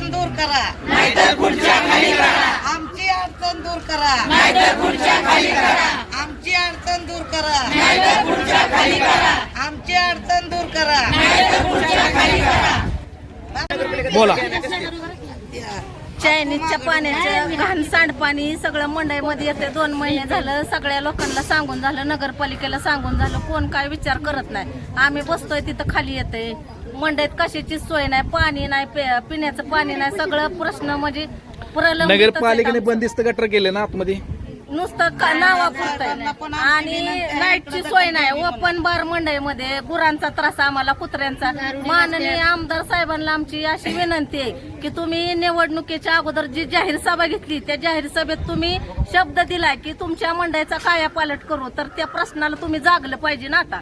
अडचण दूर करा. नाहीतर खुर्च्या खाली करा. आमची अडचण दूर करा. नाहीतर खुर्च्या खाली करा. आमची अडचण दूर करा. नाहीतर खुर्च्या खाली करा. आमची अडचण दूर करा. नाहीतर खुर्च्या खाली करा. बोला. चायनीजच्या पाण्याचं घाण सांडपाणी सगळं मंडईमध्ये येते. दोन महिने झालं सगळ्या लोकांना सांगून झालं नगरपालिकेला सांगून झालं कोण काय विचार करत नाही. आम्ही बसतोय तिथं खाली येते. मंडईत कशाची सोय नाही पाणी नाही पिण्याचं पाणी नाही सगळं प्रश्न म्हणजे प्रलंबितच नगरपालिकेने आमचं. बंदिस्त गटर केले ना आतमध्ये? नुसतं का नावापुरतं आणि लाईटची सोय नाही. ओपन बार मंडईमध्ये गुरांचा त्रास आम्हाला कुत्र्यांचा. माननीय आमदार साहेबांना आमची अशी विनंती आहे की तुम्ही निवडणुकीच्या अगोदर जी जाहीर सभा घेतली त्या जाहीर सभेत तुम्ही शब्द दिलाय की तुमच्या मंडईचा कायापालट करू तर त्या प्रश्नाला तुम्ही जागलं पाहिजे ना आता.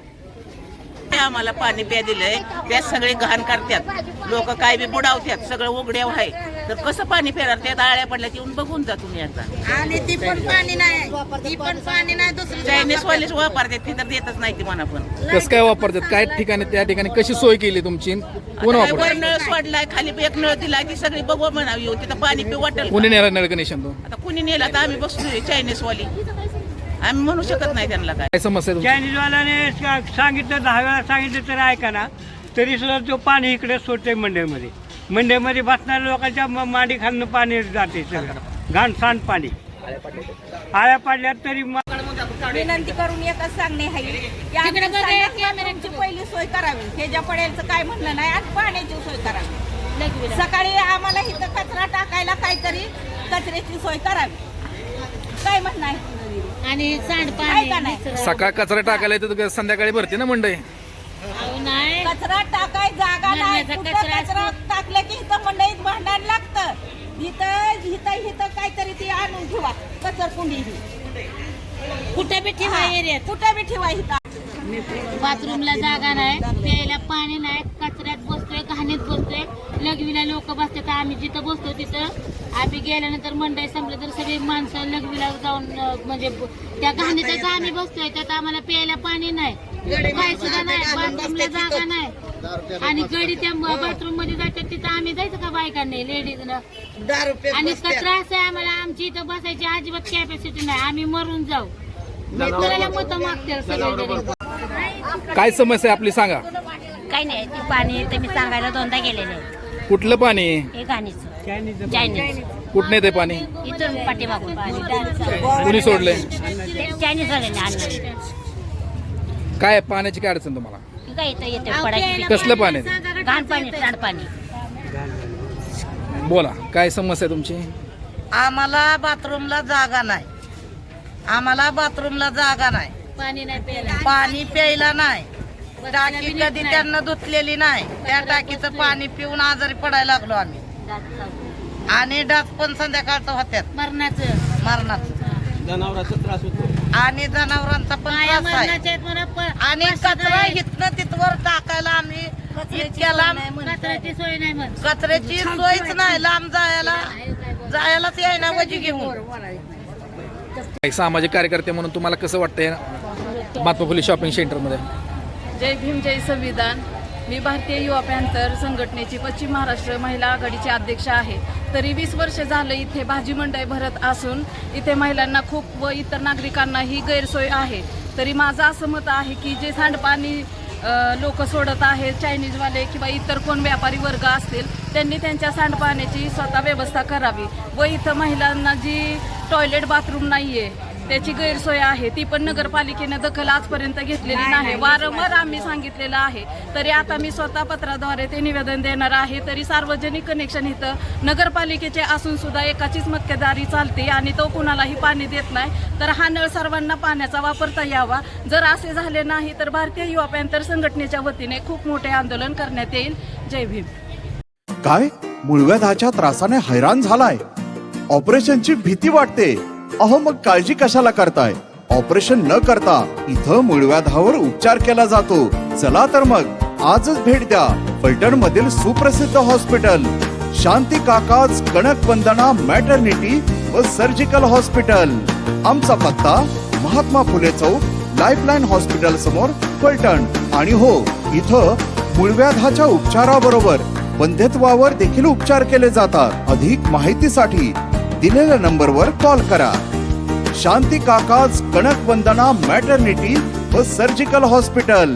ते आम्हाला पाणी प्या दिलंय? त्यात सगळे घाण करतात. लोक काय बी बुडावतात. सगळं उघड्याव आहे. तर कसं पाणी फेरणार त्यात आळ्या पडल्या येऊन बघून जा तुम्ही आता आणि ती पण पाणी नाही. ती पण पाणी नाही दुसरी चायनीज वालेच वापरतात ती तर देतच नाही ती म्हणा पण. कसं काय वापरतात? काय ठिकाणी त्या ठिकाणी कशी सोय केली तुमची? कोण आता वर नळ सोडलाय खाली एक नळ दिलाय ती सगळी बघू म्हणावी येऊ तिथं पाणी पिऊ वाटेल. कोणी नेला नळ कनेक्शन तो आता कुणी नेला तर आम्ही बसतोय चायनीज वाली. आम्ही म्हणू शकत नाही त्यांना काय. काय समस्या आहे? चायनीजवाल्याने सा- सांगितलं दहा वेळा सांगितलं तर ऐका ना तरी सुद्धा तो पाणी इकडे सोडते मंडईमध्ये. मंडईमध्ये बसणाऱ्या लोकांच्या म- मांडी खालनं पाणी जाते सगळं. घाण सांड पाणी. आळ्या पाडल्या तरी म- विनंती करून एकच सांगणे आहे. की आमच्या स्थानिक बाथरूमची पहिली सोय करावी. ह्याच्या पडेलचं काय म्हणणं नाही आणि पाण्याची सोय करावी. सकाळी आम्हाला इथं कचरा टाकायला काहीतरी कचऱ्याची सोय करावी. काय म्हणणं आहे? आणि सांडपाणी नाही सकाळ कचरा टाकायला येतं तर संध्याकाळी भरते ना मंडई? नाही. कचरा टाकाय जागा नाही कुठं कचरा कचरा टाकलं की इथं मंडईत भांडण लागतं. इथं इथं इथं काहीतरी ती आणून ठेवा. कचर कुंडी ही. कुठे बी ठेवा एरियात. कुठं बी ठेवा इथं. बाथरूमला जागा नाही प्यायला पाणी नाही कचऱ्यात बसतोय घाणीत बसतोय. लघवीला लोक बसतात आम्ही जिथं बसतो तिथं. आम्ही गेल्यानंतर मंडई संपलं तर सगळी माणसं लघवीला जाऊन म्हणजे त्या घाणीतच आम्ही बसतोय त्यात आम्हाला प्यायला पाणी नाही. काय सुद्धा नाही बाथरूमला जागा नाही. आणि गडी त्या बाथरूममध्ये जातात तिथं आम्ही जायचं का बायकांनी लेडीज आणि कचरा असं आहे आम्हाला आमची इथं बसायची अजिबात कॅपॅसिटी नाही आम्ही मरून जाऊ. कुणाला मत मागतील सगळे काय समस्या आहे आपली सांगा. काही नाही ते पाणी ते मी सांगायला दोनदा गेलेले आहे. कुठलं पाणी? हे चायनीज कुठनं येते पाणी? इथून पाठीमागून कुणी सोडलंय? चायनीज वाल्याने आणलं. काय आहे? पाण्याची काय अडचण तुम्हाला? येते पडायची कसलं पाणी आहे? घाण पाणी सांडपाणी बोला काय समस्या आहे तुमची? आम्हाला बाथरूमला जागा नाही. आम्हाला बाथरूमला जागा नाही. पाणी नाही प्यायला. पाणी प्यायला नाही. टाकी कधी त्यांना धुतलेली नाही. त्या टाकीचं पाणी पिऊन आजारी पडायला लागलो आम्ही. आणि डास पण संध्याकाळचं होत्यात. मरणाचं. मरणात आणि जनावरांचा पण त्रास आहे. आणि कचरा इथनं तिथवर टाकायला आम्ही इतक्या लांब कचऱ्याची सोय नाही कचऱ्याची सोयच नाही लांब जायला. जायलाच यायना वजी घेऊन. एक सामाजिक कार्यकर्ते म्हणून तुम्हाला कसं वाटतंय? महात्मा फुले शॉपिंग सेंटरमध्ये जय भीम जय संविधान. मी भारतीय युवा पॅन्थर संघटनेची पश्चिम महाराष्ट्र महिला आघाडीची अध्यक्ष आहे. तरी वीस वर्ष झालं इथे भाजी मंडई भरत असून इथे महिलांना खूप व इतर नागरिकांनाही गैरसोय आहे. तरी माझं असं मत आहे की जे सांडपाणी लोक सोडत आहेत चायनीजवाले किंवा इतर कोण व्यापारी वर्ग असतील त्यांनी त्यांच्या सांडपाण्याची स्वतः व्यवस्था करावी. व इथं महिलांना जी टॉयलेट बाथरूम नाही आहे त्याची गैरसोय आहे. ती पण नगरपालिकेने दखल आजपर्यंत घेतलेली नाही वारंवार आम्ही सांगितलेलं आहे. तरी आता मी स्वतः पत्राद्वारे ते निवेदन देणार आहे. तरी सार्वजनिक कनेक्शन इथं नगरपालिकेचे असून सुद्धा एकाचीच मक्तेदारी चालते आणि तो कुणालाही पाणी देत नाही. तर हा नळ सर्वांना पाण्याचा वापरता यावा. जर असे झाले नाही तर भारतीय युवा पॅन्थर संघटनेच्या वतीने खूप मोठे आंदोलन करण्यात येईल. जय भीम. काय? मूळव्याधाच्या त्रासाने हैराण झालाय. ऑपरेशनची भीती वाटते. अहो मग काळजी कशाला करताय? ऑपरेशन न करता इथं मूळव्याधावर उपचार केला जातो. चला तर मग आजच भेट द्या. फलटण मधील सुप्रसिद्ध हॉस्पिटल. शांती काकाज कणक वंदना मॅटर्निटी व सर्जिकल हॉस्पिटल. आमचा पत्ता महात्मा फुले चौक लाईफलाईन हॉस्पिटल समोर फलटण. आणि हो इथं मूळव्याधाच्या उपचाराबरोबर वंध्यत्वावर देखील उपचार केले जातात. अधिक माहितीसाठी दिलेल्या नंबरवर कॉल करा. शांती काकाज कणक वंदना मॅटर्निटी व सर्जिकल हॉस्पिटल.